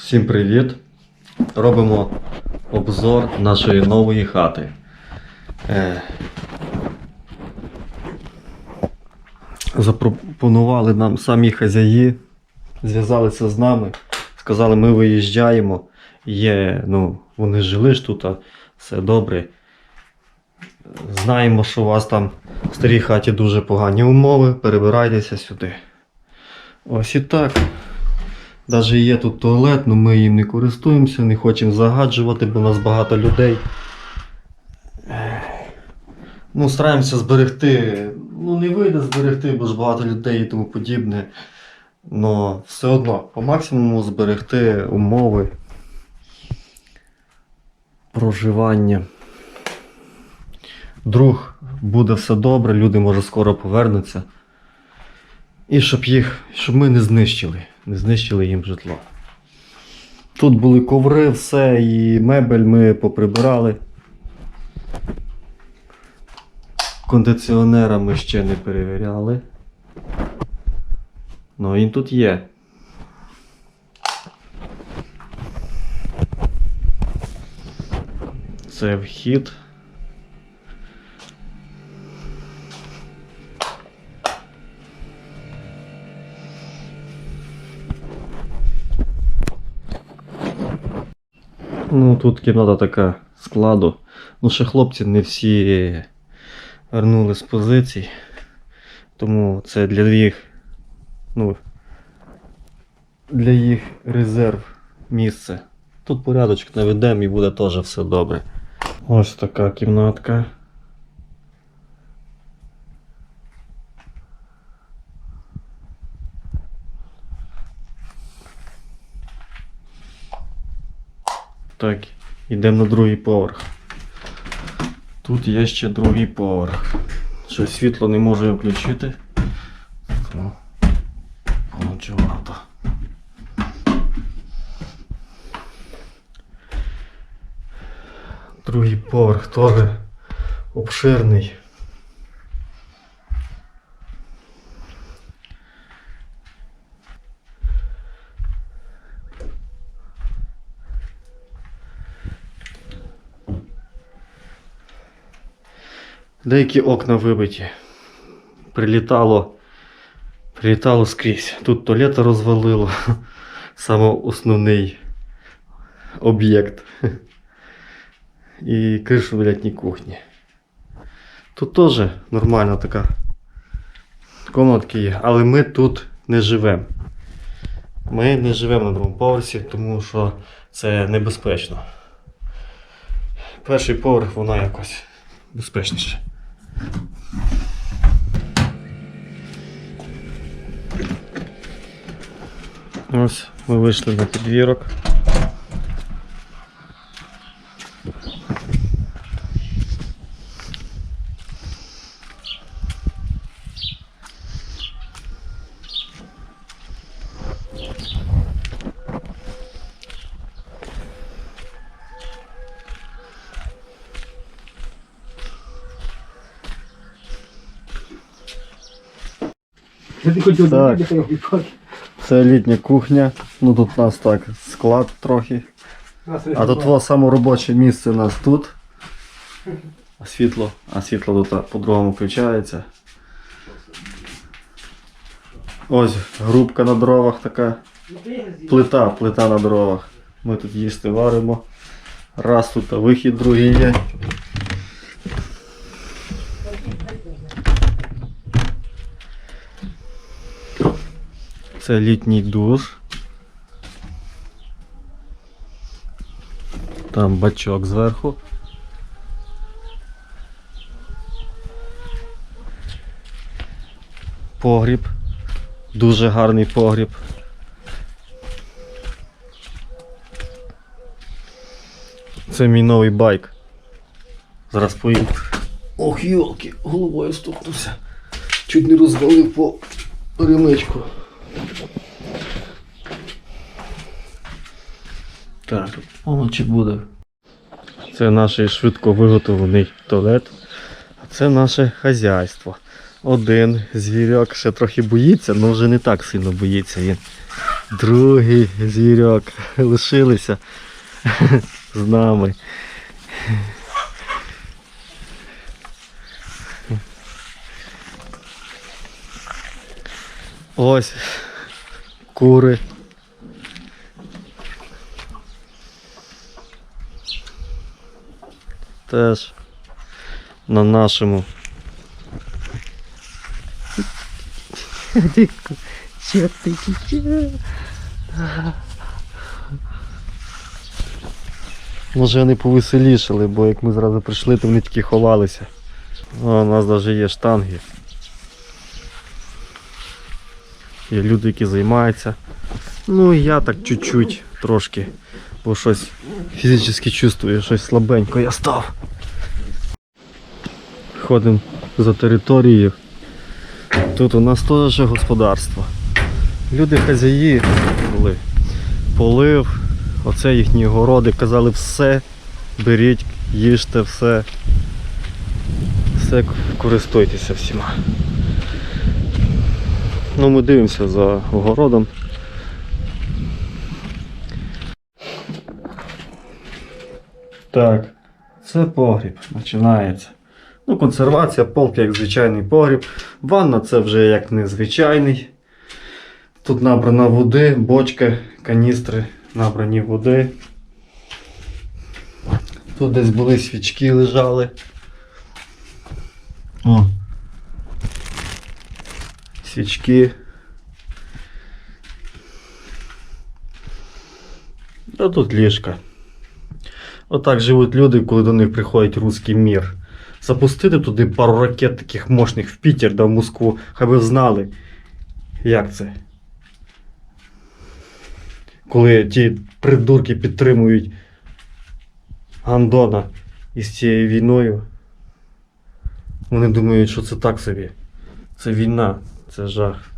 Всім привіт! Робимо обзор нашої нової хати. Е, запропонували нам самі хазяї, зв'язалися з нами, сказали, ми виїжджаємо. Є, ну, вони жили ж тут, все добре. Знаємо, що у вас там в старій хаті дуже погані умови, перебирайтеся сюди. Ось і так. Навіть є тут туалет, але ми їм не користуємося, не хочемо загаджувати, бо у нас багато людей. Ну, стараємося зберегти. Ну, не вийде зберегти, бо ж багато людей і тому подібне. Но все одно по максимуму зберегти умови проживання. Друг буде все добре, люди може скоро повернуться. І щоб їх, щоб ми не знищили, не знищили їм житло. Тут були коври, все, і мебель ми поприбирали. Кондиціонера ми ще не перевіряли. Ну він тут є. Це вхід. Ну, тут кімната така складу. Ну, ще хлопці не всі вернули з позицій. Тому це для їх. Ну, для їх резерв місце. Тут порядочок наведемо і буде теж все добре. Ось така кімнатка. Так, йдемо на другий поверх. Тут є ще другий поверх. Що світло не можу включити. Ну, Холодчувато. Другий поверх теж обширний. Деякі окна вибиті. Прилітало. Прилітало скрізь. Тут туалет розвалило. Саме основний об'єкт. І кришу в літній кухні. Тут теж нормальна така комнатки є, але ми тут не живемо. Ми не живемо на другому поверсі, тому що це небезпечно. Перший поверх воно якось безпечніше. Ось ми вийшли на підвірок. Так. Це літня кухня. Ну тут у нас так склад трохи. А тут во саме робоче місце у нас тут. А світло, а світло тут по-другому включається. Ось грубка на дровах така. Плита, плита на дровах. Ми тут їсти варимо. Раз тут вихід другий є. Це літній душ. Там бачок зверху. Погріб. Дуже гарний погріб. Це мій новий байк. Зараз поїду. Ох, йолки, головою стукнувся. Чуть не розвалив по ремичку. Так, поночі буде. Це наш швидко виготовлений туалет. А це наше хазяйство. Один звірок ще трохи боїться, але вже не так сильно боїться він. Другий звірок лишилися з нами. Ось кури. Теж на нашому. Че ти? Може вони повеселішали, бо як ми зразу прийшли, то вони тільки ховалися. О, у нас навіть є штанги. Є люди, які займаються. Ну і я так чуть-чуть трошки, бо щось фізично чувствую, щось слабенько я став. Ходимо за територією. Тут у нас теж господарство. Люди хазяї були. Полив, оце їхні городи, казали все, беріть, їжте все. Все користуйтеся всіма. Ну, ми дивимося за огородом. Так, це погріб починається. Ну, консервація, полки як звичайний погріб. Ванна це вже як незвичайний. Тут набрана води, бочка, каністри набрані води. Тут десь були свічки лежали. О. Свічки. А тут ліжка. Отак живуть люди, коли до них приходить руський мір. Запустити туди пару ракет таких мощних в Пітер да в Москву, хай би знали, як це. Коли ті придурки підтримують Гандона із цією війною. Вони думають, що це так собі. Це війна, це жах.